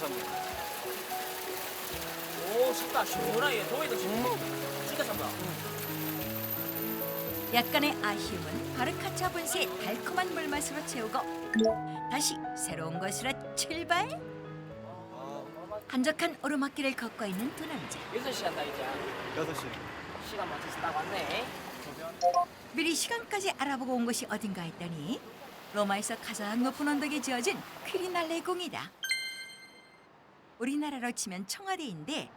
샀네. 오 쉽다 시원하게 도에도 시원해 진짜 싼다 약간의 아쉬움은 바르카차 분수의 달콤한 물맛으로 채우고 다시 새로운 곳으로 출발. 한적한 오르막길을 걷고 있는 두 남자. 6시 한다 이제 6시. 시간 맞춰서 딱 왔네 미리 시간까지 알아보고 온 곳이 어딘가 했더니 로마에서 가장 높은 언덕에 지어진 퀴리날레 궁이다. 우리나라로 치면 청와대인데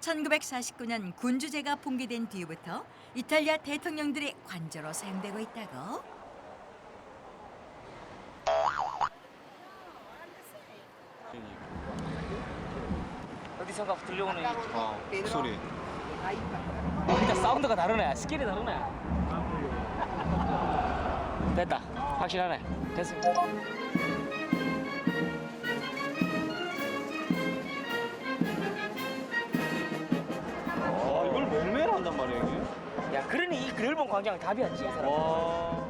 1949년 군주제가 붕괴된 뒤부터 이탈리아 대통령들의 관저로 사용되고 있다고. 어디선가 들려오는 이 아, 목소리. 진짜 사운드가 다르네. 스킬이 다르네. 됐다. 확실하네. 됐습니다 한단 말이야, 이게? 야 그러니 이 넓은 광장 답이었지 이 사람 와.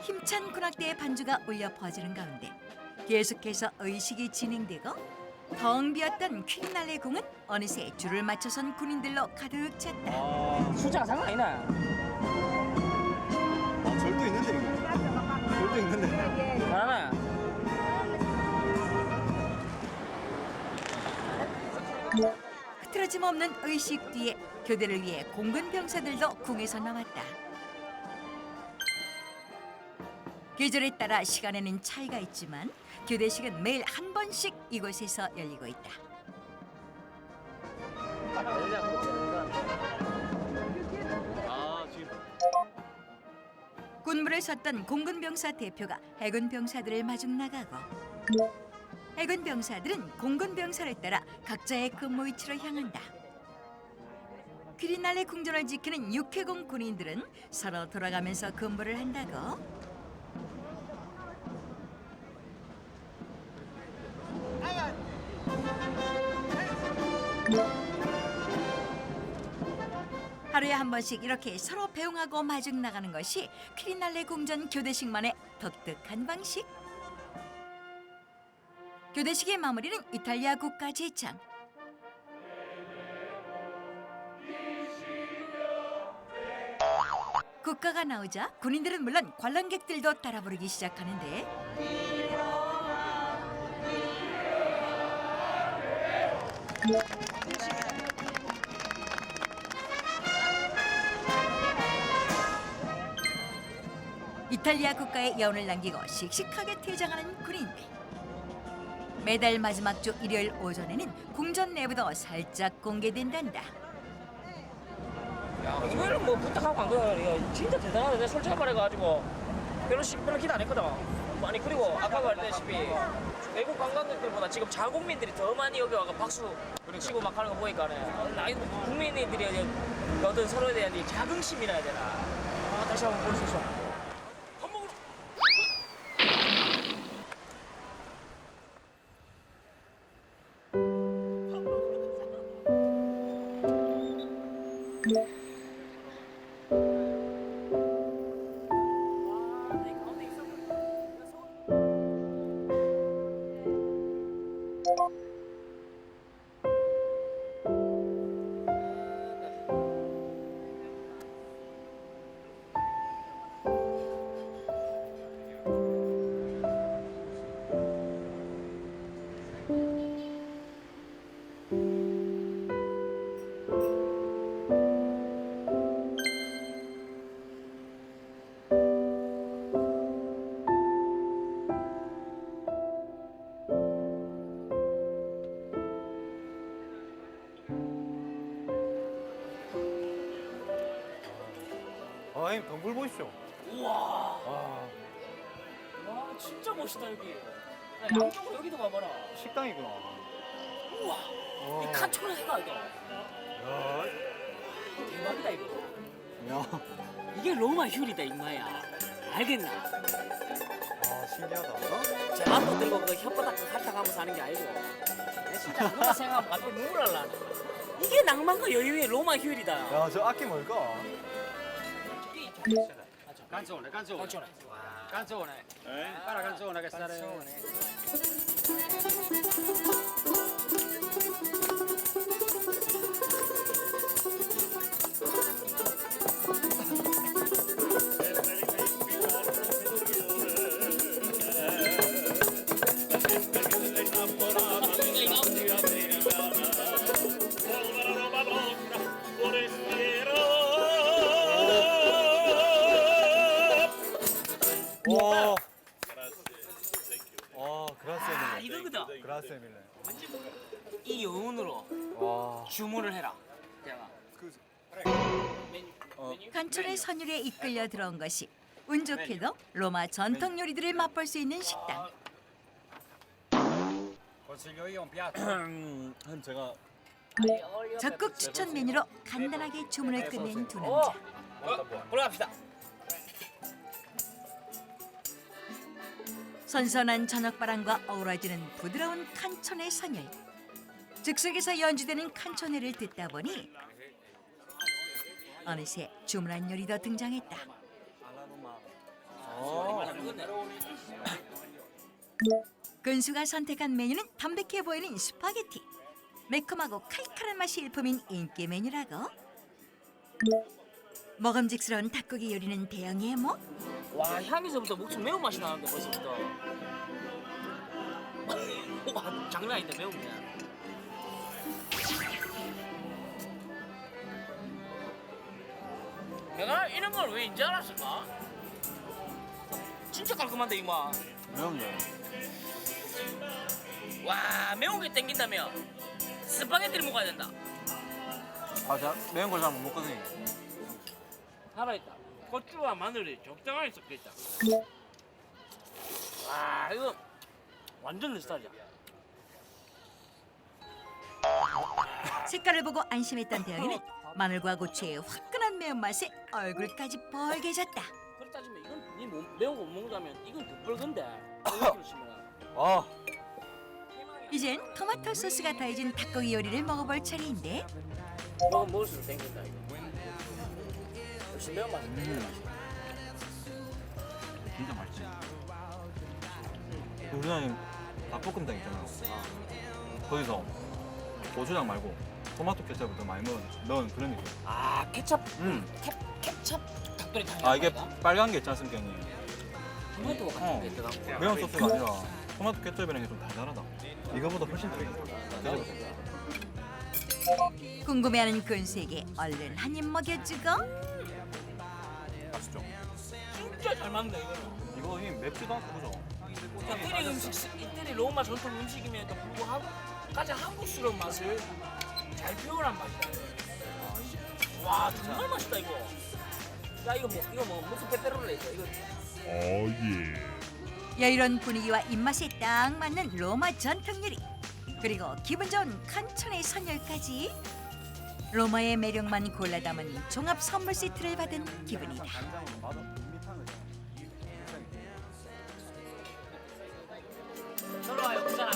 힘찬 군악대의 반주가 울려 퍼지는 가운데 계속해서 의식이 진행되고 텅 비었던 퀴리날레 궁은 어느새 줄을 맞춰선 군인들로 가득 찼다. 아, 숫자가 장난 아니네 아 절도 있는데, 이거. 절도 있는데. 잘하네 흐트러짐 없는 의식 뒤에 교대를 위해 공군 병사들도 궁에서 나왔다. 계절에 따라 시간에는 차이가 있지만 교대식은 매일 한 번씩 이곳에서 열리고 있다. 군부를 섰던 공군 병사 대표가 해군 병사들을 마중 나가고 해군 병사들은 공군 병사를 따라 각자의 근무 위치로 향한다. 퀴리날레 궁전을 지키는 육해공 군인들은 서로 돌아가면서 근무를 한다고. 하루에 한 번씩 이렇게 서로 배웅하고 마중 나가는 것이 퀴리날레 궁전 교대식만의 독특한 방식. 교대식의 마무리는 이탈리아 국가 제창. 국가가 나오자 군인들은 물론 관람객들도 따라 부르기 시작하는데 이탈리아 국가의 여운을 남기고 씩씩하게 퇴장하는 군인들. 매달 마지막 주 일요일 오전에는 궁전 내부도 살짝 공개된단다. 야 이거는 뭐 부탁하고 간 거야. 이거 진짜 대단하다. 내가 솔직히 말해가지고. 별로 시- 별로 기대 안 했거든. 아니 그리고 아까 말했다시피. 외국 관광객들보다 지금 자국민들이 더 많이 여기 와가 박수 치고 막 하는 거 보니까 나이 국민들이 어떤 서로에 대한 이 자긍심이라 해야 되나. 아, 다시 한번 볼수 있어 아, 형님, 덩굴 보십시오. 우와, 와, 와 진짜 멋있다 여기. 야, 양쪽으로 여기도 봐봐라. 식당이구나. 우와, 와. 이 칸초라 해가 이거. 야, 대박이다 이거. 야. 이게 로마 휴리다 임마야. 알겠나? 아, 신기하다. 제 맘도 들고 그 혓바닥 그 핥아가면서 사는 게 아니고. 내 진짜 그거 생각하면 갑자기 눈물 날라. 이게 낭만과 여유의 로마 휴일이다. 야, 저 악기 뭘까? Canzone, canzone. canzone. Canzone. Para canzone che stare. canzone. 간촌의 선율에 이끌려 들어온 것이 운 좋게도 로마 전통 요리들을 맛볼 수 있는 식당. 한 제가 적극 추천 메뉴로 간단하게 주문을 끝낸 두 남자. 올라갑시다. 선선한 저녁바람과 어우러지는 부드러운 칸촌의 선율. 즉석에서 연주되는 칸촌회를 듣다 보니 어느새 주문한 요리도 등장했다. 근수가 선택한 메뉴는 담백해 보이는 스파게티. 매콤하고 칼칼한 맛이 일품인 인기 메뉴라고. 먹음직스러운 닭고기 요리는 대형의 뭐? 와 향에서부터 목숨 매운 맛이 나는데 벌써부터. 와 장난 아닌데 매운 게. 내가 이런 걸 왜 인지 알았을까? 진짜 깔끔한데 이마. 매운데. 와 매운 게 땡긴다며 스파게티를 먹어야 된다. 아, 제가 매운 걸 잘 못 먹거든요. 살아있다. 고추와 마늘이 적당하게 섞여 있다. 와 이거 완전 내 스타일이야. 색깔을 보고 안심했던 대영이는 마늘과 고추의 화끈한 매운맛에 얼굴까지 벌개졌다. 그렇 따지면 이건 니 못- 매운 거 못 먹는다면 이건. 이거 치면 아, 이젠 토마토 소스가 더해진 닭고기 요리를 먹어볼 차례인데 먹으면 먹을수록 땡긴다 이거. 역시 매운맛. 진짜 맛있지. 우리나라 닭볶음탕 있잖아. 거기서 고추장 말고 토마토 케첩을 더 많이 넣은, 넣은 그런 느낌. 아 케찹 음. 케 케찹 닭도리 탕. 아, 이게 빨간 게 있지 않습니까, 형님? 토마토 같은 어. 게 들어가고. 매운 소스가 아니라 토마토 케첩이라는 게좀 달달하다. 이거보다 훨씬 더 궁금해하는 근수에게 얼른 한 입 먹여주고 맛있죠? 진짜 잘 맞네 이거는. 이거 이 맵지도 않고 그죠? 이태리 음식, 이태리 로마 전통 음식임에도 불구하고 가장 한국스러운 맛을 잘 표현한 맛이다. 이거. 와 정말 맛있다 이거. 야 이거 뭐 이거 뭐 무슨 페페로레 이거 이거 여유로운 분위기와 입맛에 딱 맞는 로마 전통 요리 그리고 기분 좋은 칸촌의 선열까지 로마의 매력만 골라 담은 종합 선물 세트를 받은 기분이다. 저로 와요 그 사람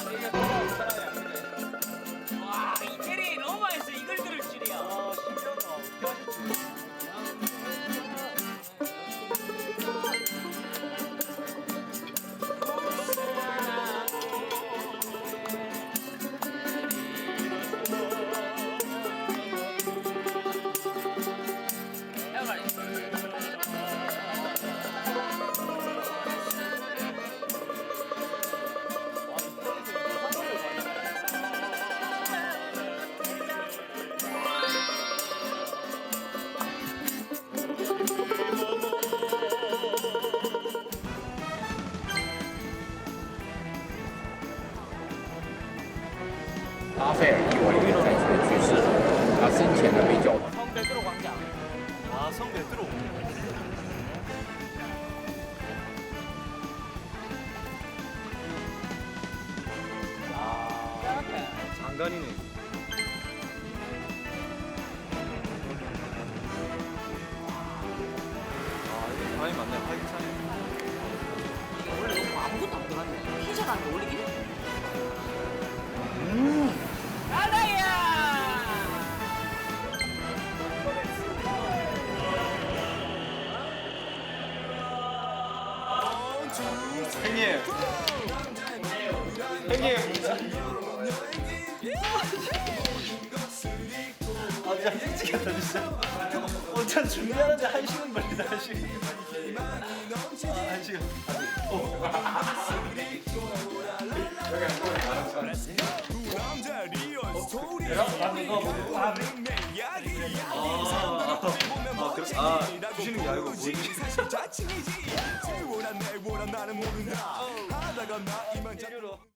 拉斐尔以晚年在此去世，他生前的被教堂。 성베드로 광장. 아, 성배 들어. 장관이네. 형님. 형님. 아, 진짜 미치겠다, 진짜. 어차 준비하는데 한 시간 걸리다, 한 시간. 아, 한 시간. 아, 주시는 게 아니고 뭐지? 자칭이지. 세월한 내 원한 나는 모른다. 하다가 나 이만 잡.